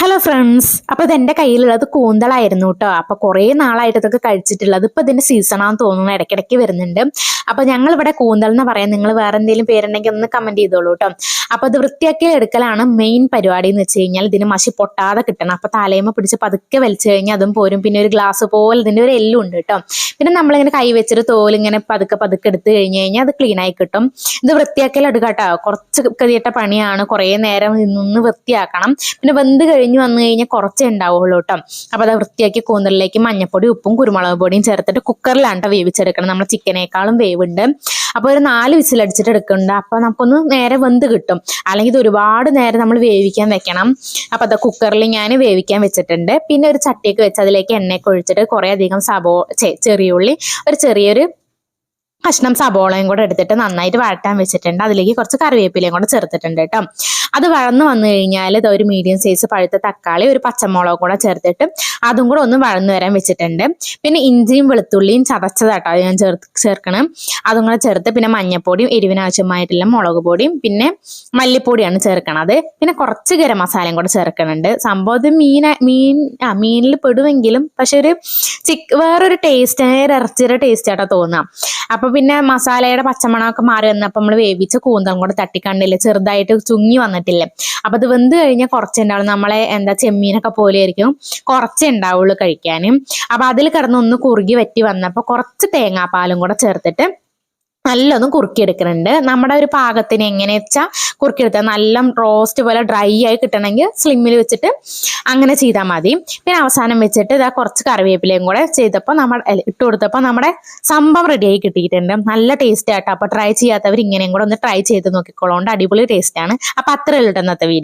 Hello friends അപ്പൊ ഇത് എന്റെ കയ്യിലുള്ളത് കൂന്തളായിരുന്നു കേട്ടോ. അപ്പൊ കുറെ നാളായിട്ട് ഇതൊക്കെ കഴിച്ചിട്ടുള്ളത് ഇപ്പൊ ഇതിന്റെ സീസണാന്ന് തോന്നുന്നു ഇടയ്ക്കിടയ്ക്ക് വരുന്നുണ്ട്. അപ്പൊ ഞങ്ങൾ ഇവിടെ കൂന്തൽ എന്ന് പറയാം. നിങ്ങൾ വേറെ എന്തെങ്കിലും പേരുണ്ടെങ്കിൽ ഒന്ന് കമന്റ് ചെയ്തോളൂ കേട്ടോ. അപ്പൊ ഇത് വൃത്തിയാക്കി എടുക്കലാണ് മെയിൻ പരിപാടി എന്ന് വെച്ച് കഴിഞ്ഞാൽ ഇതിന് മഷി പൊട്ടാതെ കിട്ടണം. അപ്പൊ തലയമ്മ പിടിച്ച് പതുക്കെ വലിച്ചു കഴിഞ്ഞാൽ അതും പോരും. പിന്നെ ഒരു ഗ്ലാസ് പോലെ ഇതിന്റെ ഒരു എല്ലും ഉണ്ട് കേട്ടോ. പിന്നെ നമ്മളിങ്ങനെ കൈ വെച്ചിട്ട് തോൽ ഇങ്ങനെ പതുക്കെ പതുക്കെ എടുത്തു കഴിഞ്ഞ് കഴിഞ്ഞാൽ അത് ക്ലീൻ ആയി കിട്ടും. ഇത് വൃത്തിയാക്കൽ എടുക്കാം കേട്ടോ കുറച്ച് കതിയിട്ട പണിയാണ്. കുറേ നേരം നിന്ന് വൃത്തിയാക്കണം. പിന്നെ വെന്ത് വന്നു കഴിഞ്ഞാൽ കുറച്ചേ ഉണ്ടാവുള്ളൂ കേട്ടോ അപ്പോൾ അത് വൃത്തിയാക്കി കൂന്തലിലേക്ക് മഞ്ഞപ്പൊടി ഉപ്പും കുരുമുളക് പൊടിയും ചേർത്തിട്ട് കുക്കറിലാണ് കേട്ടോ വേവിച്ചെടുക്കണം. നമ്മൾ ചിക്കനേക്കാളും വേവുണ്ട്. അപ്പോൾ ഒരു നാല് വിസിലടിച്ചിട്ട് എടുക്കുന്നുണ്ട്. അപ്പോൾ നമുക്കൊന്ന് നേരെ വെന്ത് കിട്ടും. അല്ലെങ്കിൽ ഇത് ഒരുപാട് നേരം നമ്മൾ വേവിക്കാൻ വെക്കണം. അപ്പോൾ അത് കുക്കറിൽ ഞാൻ വേവിക്കാൻ വെച്ചിട്ടുണ്ട്. പിന്നെ ഒരു ചട്ടിയൊക്കെ വെച്ച് അതിലേക്ക് എണ്ണയൊക്കെ ഒഴിച്ചിട്ട് കുറേ അധികം സബോ ചെറിയ ഉള്ളി ഒരു ചെറിയൊരു കഷ്ണം സബോളയും കൂടെ എടുത്തിട്ട് നന്നായിട്ട് വഴറ്റാൻ വെച്ചിട്ടുണ്ട്. അതിലേക്ക് കുറച്ച് കറിവേപ്പിലയും കൂടെ ചേർത്തിട്ടുണ്ട് കേട്ടോ. അത് വഴന്ന് വന്നു കഴിഞ്ഞാൽ ഇത് ഒരു മീഡിയം സൈസ് പഴുത്ത തക്കാളി ഒരു പച്ചമുളകും കൂടെ ചേർത്തിട്ട് അതും കൂടെ ഒന്ന് വഴന്നു വരാൻ വെച്ചിട്ടുണ്ട്. പിന്നെ ഇഞ്ചിയും വെളുത്തുള്ളിയും ചതച്ചതാട്ടോ ഞാൻ ചേർ ചേർക്കണം. അതും കൂടെ ചേർത്ത് പിന്നെ മഞ്ഞപ്പൊടിയും എരിവിനാവശ്യമായിട്ടുള്ള മുളക് പൊടിയും പിന്നെ മല്ലിപ്പൊടിയാണ് ചേർക്കണത്. പിന്നെ കുറച്ച് ഗരം മസാലയും കൂടെ ചേർക്കുന്നുണ്ട് സംഭവം മീൻ മീൻ ആ മീനിൽ പെടുമെങ്കിലും പക്ഷെ ഒരു ചിക്ക് വേറൊരു ടേസ്റ്റ് ഇറച്ചിയുടെ ടേസ്റ്റ് ആട്ടോ തോന്നാം. അപ്പൊ പിന്നെ മസാലയുടെ പച്ചമണമൊക്കെ മാറി വന്നപ്പോൾ നമ്മൾ വേവിച്ച കൂന്തം കൂടെ തട്ടിക്കണ്ടില്ലേ? ചെറുതായിട്ട് ചുങ്ങി വന്നിട്ടില്ലേ? അപ്പൊ അത് വെന്ത് കഴിഞ്ഞാൽ കുറച്ചുണ്ടാവും. നമ്മളെ എന്താ ചെമ്മീനൊക്കെ പോലെ ആയിരിക്കും കുറച്ചേ ഉണ്ടാവുള്ളൂ കഴിക്കാനും. അപ്പൊ അതിൽ കിടന്ന് ഒന്ന് കുറുകി വറ്റി വന്നപ്പോൾ കുറച്ച് തേങ്ങാപ്പാലും കൂടെ ചേർത്തിട്ട് നല്ലൊന്നും കുറുക്കിയെടുക്കുന്നുണ്ട് നമ്മുടെ ഒരു പാകത്തിന് എങ്ങനെ വെച്ചാൽ കുറുക്കിയെടുത്താൽ നല്ല റോസ്റ്റ് പോലെ ഡ്രൈ ആയി കിട്ടണമെങ്കിൽ സ്ലിമ്മിൽ വെച്ചിട്ട് അങ്ങനെ ചെയ്താൽ മതി. പിന്നെ അവസാനം വെച്ചിട്ട് ഇതാ കുറച്ച് കറിവേപ്പിലയും കൂടെ ചെയ്തപ്പോൾ നമ്മൾ ഇട്ട് കൊടുത്തപ്പോൾ നമ്മുടെ സംഭവം റെഡിയായി കിട്ടിയിട്ടുണ്ട്. നല്ല ടേസ്റ്റ് ആട്ടോ. അപ്പോൾ ട്രൈ ചെയ്യാത്തവർ ഇങ്ങനെയും കൂടെ ഒന്ന് ട്രൈ ചെയ്ത് നോക്കിക്കോളോണ്ട് അടിപൊളി ടേസ്റ്റാണ് അപ്പോൾ അത്രയല്ല ഇന്നത്തെ വീഡിയോ